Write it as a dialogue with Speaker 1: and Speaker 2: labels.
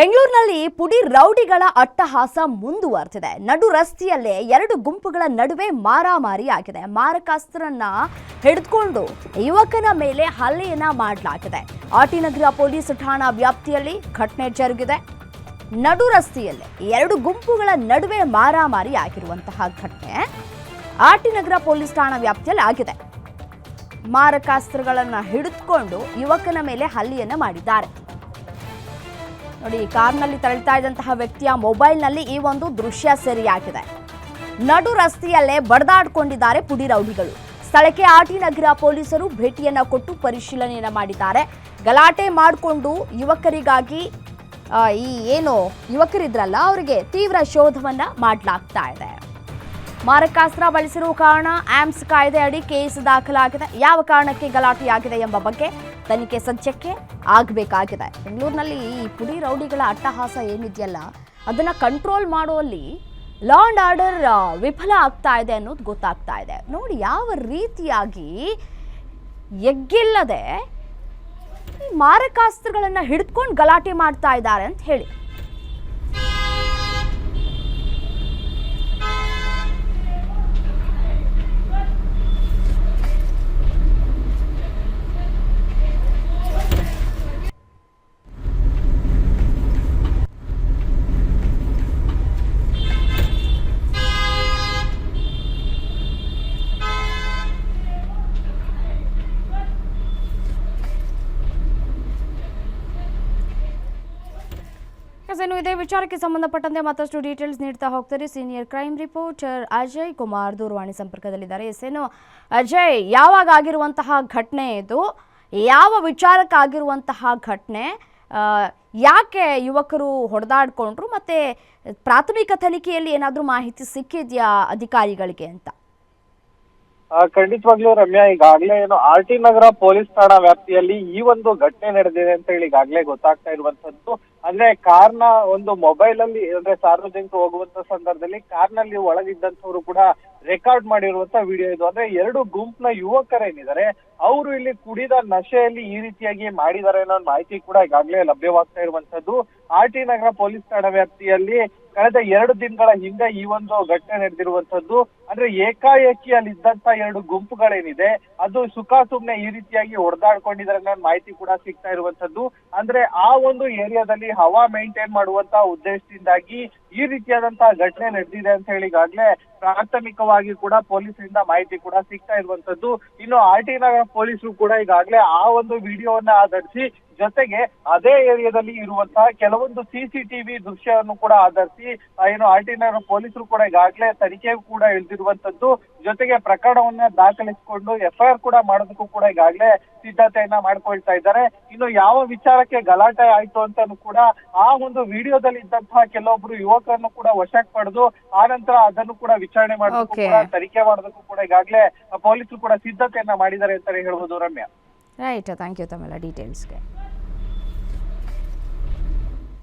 Speaker 1: ಬೆಂಗಳೂರಿನಲ್ಲಿ ಪುಡಿ ರೌಡಿಗಳ ಅಟ್ಟಹಾಸ ಮುಂದುವರೆದಿದೆ. ನಡು ರಸ್ತೆಯಲ್ಲೇ ಎರಡು ಗುಂಪುಗಳ ನಡುವೆ ಮಾರಾಮಾರಿ ಆಗಿದೆ. ಮಾರಕಾಸ್ತ್ರನ್ನ ಹಿಡಿದುಕೊಂಡು ಯುವಕನ ಮೇಲೆ ಹಲ್ಲೆಯನ್ನ ಮಾಡಲಾಗಿದೆ. ಆಟಿನಗರ ಪೊಲೀಸ್ ಠಾಣಾ ವ್ಯಾಪ್ತಿಯಲ್ಲಿ ಘಟನೆ ಜರುಗಿದೆ. ನಡು ರಸ್ತೆಯಲ್ಲೇ ಎರಡು ಗುಂಪುಗಳ ನಡುವೆ ಮಾರಾಮಾರಿ ಆಗಿರುವಂತಹ ಘಟನೆ ಆಟಿನಗರ ಪೊಲೀಸ್ ಠಾಣಾ ವ್ಯಾಪ್ತಿಯಲ್ಲಿ ಆಗಿದೆ. ಮಾರಕಾಸ್ತ್ರಗಳನ್ನ ಹಿಡಿದುಕೊಂಡು ಯುವಕನ ಮೇಲೆ ಹಲ್ಲೆಯನ್ನ ಮಾಡಿದ್ದಾರೆ. ನೋಡಿ ಕಾರ್ನಲ್ಲಿ ತೆರಳ್ತಾ ಇದ್ದಂತಹ ವ್ಯಕ್ತಿಯ ಮೊಬೈಲ್ನಲ್ಲಿ ಈ ಒಂದು ದೃಶ್ಯ ಸೆರೆಯಾಗಿದೆ. ನಡು ರಸ್ತೆಯಲ್ಲೇ ಬಡದಾಡ್ಕೊಂಡಿದ್ದಾರೆ ಪುಡಿ ರೌಡಿಗಳು. ಸ್ಥಳಕ್ಕೆ ಆಟಿ ನಗರ ಪೊಲೀಸರು ಭೇಟಿಯನ್ನ ಕೊಟ್ಟು ಪರಿಶೀಲನೆಯನ್ನ ಮಾಡಿದ್ದಾರೆ. ಗಲಾಟೆ ಮಾಡಿಕೊಂಡು ಯುವಕರಿಗಾಗಿ ಈ ಏನು ಯುವಕರಿದ್ರಲ್ಲ, ಅವರಿಗೆ ತೀವ್ರ ಶೋಧವನ್ನ ಮಾಡಲಾಗ್ತಾ ಇದೆ. ಮಾರಕಾಸ್ತ್ರ ಬಳಸಿರುವ ಕಾರಣ ಆಮ್ಸ್ ಕಾಯ್ದೆ ಅಡಿ ಕೇಸ್ ದಾಖಲಾಗಿದೆ. ಯಾವ ಕಾರಣಕ್ಕೆ ಗಲಾಟೆಯಾಗಿದೆ ಎಂಬ ಬಗ್ಗೆ ತನಿಖೆ ಸದ್ಯಕ್ಕೆ ಆಗಬೇಕಾಗಿದೆ. ಬೆಂಗಳೂರಿನಲ್ಲಿ ಈ ಪುಡಿ ರೌಡಿಗಳ ಅಟ್ಟಹಾಸ ಏನಿದೆಯಲ್ಲ, ಅದನ್ನ ಕಂಟ್ರೋಲ್ ಮಾಡುವಲ್ಲಿ ಲಾ ಅಂಡ್ ಆರ್ಡರ್ ವಿಫಲ ಆಗ್ತಾ ಇದೆ ಅನ್ನೋದು ಗೊತ್ತಾಗ್ತಾ ಇದೆ. ನೋಡಿ, ಯಾವ ರೀತಿಯಾಗಿ ಎಗ್ಗಿಲ್ಲದೆ ಮಾರಕಾಸ್ತ್ರಗಳನ್ನು ಹಿಡ್ಕೊಂಡು ಗಲಾಟೆ ಮಾಡ್ತಾ ಇದ್ದಾರೆ ಅಂತ ಹೇಳಿ. ಇನ್ನು ಇದೇ. ವಿಚಾರಕ್ಕೆ ಸಂಬಂಧಪಟ್ಟಂತೆ ಮತ್ತಷ್ಟು ಡೀಟೇಲ್ಸ್ ನೀಡ್ತಾ ಹೋಗ್ತಾರೆ. Senior crime reporter Ajay Kumar ದೂರವಾಣಿ ಸಂಪರ್ಕದಲ್ಲಿದ್ದಾರೆ. ಎಸ್ ಏನು ಅಜಯ್, ಯಾವಾಗ ಆಗಿರುವಂತಹ ಘಟನೆ ಇದು? ಯಾವ ವಿಚಾರಕ್ಕಾಗಿರುವಂತಹ ಘಟನೆ? ಯಾಕೆ ಯುವಕರು ಹೊಡೆದಾಡ್ಕೊಂಡ್ರು? ಮತ್ತೆ ಪ್ರಾಥಮಿಕ ತನಿಖೆಯಲ್ಲಿ ಏನಾದರೂ ಮಾಹಿತಿ ಸಿಕ್ಕಿದ್ಯಾ ಅಧಿಕಾರಿಗಳಿಗೆ ಅಂತ?
Speaker 2: ಖಂಡಿತವಾಗ್ಲೂ ರಮ್ಯಾ, ಈಗಾಗ್ಲೇ ಏನು ಆರ್ ಟಿ ನಗರ ಪೊಲೀಸ್ ಠಾಣಾ ವ್ಯಾಪ್ತಿಯಲ್ಲಿ ಈ ಒಂದು ಘಟನೆ ನಡೆದಿದೆ ಅಂತ ಹೇಳಿ ಈಗಾಗ್ಲೇ ಗೊತ್ತಾಗ್ತಾ ಇರುವಂತದ್ದು ಅಂದ್ರೆ ಕಾರ್ನ ಒಂದು ಮೊಬೈಲ್ ಅಲ್ಲಿ, ಅಂದ್ರೆ ಸಾರ್ವಜನಿಕರು ಹೋಗುವಂತ ಸಂದರ್ಭದಲ್ಲಿ ಕಾರ್ನಲ್ಲಿ ಒಳಗಿದ್ದಂಥವ್ರು ಕೂಡ ರೆಕಾರ್ಡ್ ಮಾಡಿರುವಂತ ವಿಡಿಯೋ ಇದು. ಅಂದ್ರೆ ಎರಡು ಗುಂಪಿನ ಯುವಕರೇನಿದ್ದಾರೆ ಅವರು ಇಲ್ಲಿ ಕುಡಿದ ನಶೆಯಲ್ಲಿ ಈ ರೀತಿಯಾಗಿ ಮಾಡಿದ್ದಾರೆ ಅನ್ನೋ ಮಾಹಿತಿ ಕೂಡ ಈಗಾಗಲೇ ಲಭ್ಯವಾಗ್ತಾ ಇರುವಂತದ್ದು ಆರ್ ಟಿ ನಗರ ಪೊಲೀಸ್ ಠಾಣಾ ವ್ಯಾಪ್ತಿಯಲ್ಲಿ ಕಳೆದ ಎರಡು ದಿನಗಳ ಹಿಂದೆ ಈ ಒಂದು ಘಟನೆ ನಡೆದಿರುವಂತದ್ದು ಅಂದ್ರೆ ಏಕಾಏಕಿ ಅಲ್ಲಿ ಇದ್ದಂತ ಎರಡು ಗುಂಪುಗಳೇನಿದೆ, ಅದು ಸುಖ ಸುಮ್ನೆ ಈ ರೀತಿಯಾಗಿ ಹೊಡೆದಾಡ್ಕೊಂಡಿದ್ದಾರೆ ಅನ್ನೋ ಮಾಹಿತಿ ಕೂಡ ಸಿಗ್ತಾ ಇರುವಂತದ್ದು ಅಂದ್ರೆ ಆ ಒಂದು ಏರಿಯಾದಲ್ಲಿ ಹವಾ ಮೇಂಟೈನ್ ಮಾಡುವಂತ ಉದ್ದೇಶದಿಂದಾಗಿ ಈ ರೀತಿಯಾದಂತಹ ಘಟನೆ ನಡೆದಿದೆ ಅಂತ ಹೇಳಿ ಈಗಾಗಲೇ ಪ್ರಾಥಮಿಕವಾಗಿ ಕೂಡ ಪೊಲೀಸರಿಂದ ಮಾಹಿತಿ ಕೂಡ ಸಿಗ್ತಾ ಇರುವಂತದ್ದು. ಇನ್ನು ಆರ್ ಟಿ ನಗರ ಪೊಲೀಸರು ಕೂಡ ಈಗಾಗಲೇ ಆ ಒಂದು ವಿಡಿಯೋವನ್ನ ಆಧರಿಸಿ ಜೊತೆಗೆ ಅದೇ ಏರಿಯಾದಲ್ಲಿ ಇರುವಂತಹ ಕೆಲವೊಂದು ಸಿಸಿಟಿವಿ ದೃಶ್ಯವನ್ನು ಕೂಡ ಆಧರಿಸಿ ಏನು ಆರ್ ಟಿ ನಗರ ಪೊಲೀಸರು ಕೂಡ ಈಗಾಗಲೇ ತನಿಖೆ ಕೂಡ ಇಳಿದಿರುವಂತದ್ದು ಜೊತೆಗೆ ಪ್ರಕರಣವನ್ನ ದಾಖಲಿಸಿಕೊಂಡು ಎಫ್ಐಆರ್ ಕೂಡ ಮಾಡೋದಕ್ಕೂ ಕೂಡ ಈಗಾಗಲೇ ಸಿದ್ಧತೆಯನ್ನ ಮಾಡ್ಕೊಳ್ತಾ ಇದ್ದಾರೆ. ಇನ್ನು ಯಾವ ವಿಚಾರಕ್ಕೆ ಗಲಾಟೆ ಆಯ್ತು ಅಂತಾನು ಕೂಡ ಆ ಒಂದು ವಿಡಿಯೋದಲ್ಲಿ ಇದ್ದಂತಹ ಕೆಲವೊಬ್ರು ಯುವಕರನ್ನು ಕೂಡ ವಶಕ್ಕೆ ಪಡೆದು ಆ ನಂತರ ಅದನ್ನು ಕೂಡ ವಿಚಾರಣೆ ಮಾಡೋದಕ್ಕೂ ಕೂಡ ತನಿಖೆ ಮಾಡೋದಕ್ಕೂ ಕೂಡ ಈಗಾಗಲೇ ಪೊಲೀಸರು ಕೂಡ ಸಿದ್ಧತೆಯನ್ನ ಮಾಡಿದ್ದಾರೆ ಅಂತಾನೆ ಹೇಳ್ಬೋದು ರಮ್ಯಾ.
Speaker 1: ರೈಟ್ ಥ್ಯಾಂಕ್ ಯು ತಮ್ಮೆಲ್ಲ ಡೀಟೇಲ್ಸ್ಗೆ